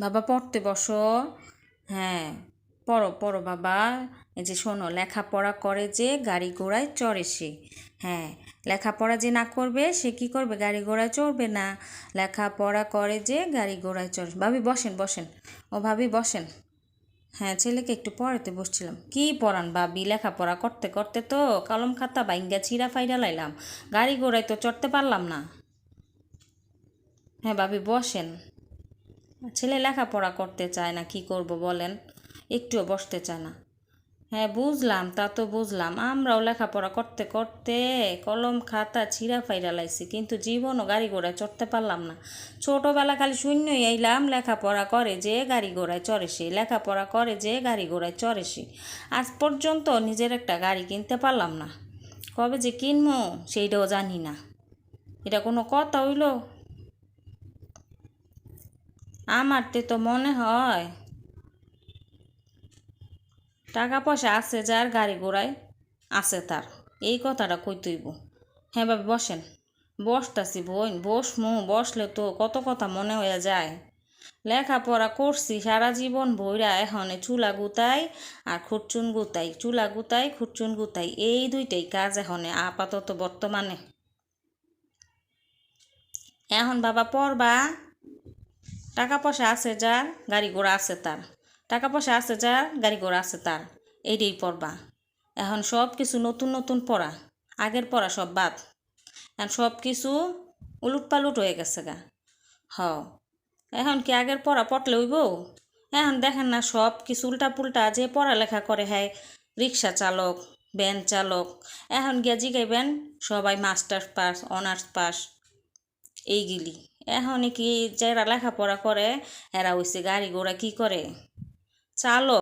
বাবা, পড়তে বসো। হ্যাঁ পড়ো পড়ো বাবা। এই যে শোনো, লেখাপড়া করে যে গাড়ি ঘোড়ায় চড়ে সে। হ্যাঁ লেখাপড়া যে না করবে, সে কি করবে? গাড়ি ঘোড়ায় চড়বে না। লেখাপড়া করে যে গাড়ি ঘোড়ায় চড়ে। ভাবি, বসেন বসেন। ও ভাবি, বসেন। হ্যাঁ ছেলেকে একটু পড়াতে বসছিলাম। কি পড়ান ভাবি? লেখাপড়া করতে করতে তো কলম খাতা বাইঙ্গা ছিঁড়া ফাইরা লাইলাম। গাড়ি ঘোড়ায় তো চড়তে পারলাম না। হ্যাঁ ভাবি, বসেন। ছেলে লেখাপড়া করতে চায় না, কি করব বলেন? একটুও বসতে চায় না। হ্যাঁ বুঝলাম, তা তো বুঝলাম। আমরাও লেখাপড়া করতে করতে কলম, খাতা ছিঁড়া ফাইরা লাইছি, কিন্তু জীবনও গাড়ি ঘোড়ায় চড়তে পারলাম না। ছোটোবেলা খালি শূন্যই আইলাম, লেখাপড়া করে যে গাড়ি ঘোড়ায় চড়ে সে, লেখাপড়া করে যে গাড়ি ঘোড়ায় চড়ে সে। আজ পর্যন্ত নিজের একটা গাড়ি কিনতে পারলাম না। কবে যে কিনবো সেইটাও জানি না। এটা কোনো কথা হইল? আমার তো মনে হয়। টাকা পয়সা আছে, যার গাড়ি ঘোড়ায় আছে তার। এই কথাটা কই তুইব? হ্যাঁ বাবা, বসেন। বসতাছি বোন বসমু, বসলে তো কত কথা মনে হয়ে যায়। লেখাপড়া করছি, সারা জীবন বইরা এখন চুলা গুতাই আর খুরচুন গুতাই, চুলা গুতাই, খুরচুন গুতাই, এই দুইটাই কাজ এখন আপাতত বর্তমানে। এখন বাবা পড়বা। টাকা পয়সা আছে যার গাড়ি ঘোড়া আছে তার। টাকা পয়সা আছে যার গাড়ি ঘোড়া আছে তার। এইটাই পড়বা। এখন সব কিছু নতুন নতুন পড়া। আগের পড়া সব বাদ। এখন সব কিছু উলুট পালুট হয়ে গেছে গা। হ এখন কি আগের পড়া পড়লে হইব? এখন দেখেন না সব কিছু উল্টা পুল্টা যে পড়ালেখা করে হ্যাঁ রিক্সা চালক, ভ্যান চালক। এখন গিয়া জিগাইবেন, সবাই মাস্টার্স পাস, অনার্স পাস। এইগুলি। এখন কি যারা লেখাপড়া করে এরা হইছে গাড়ি ঘোড়া কি করে? চালক।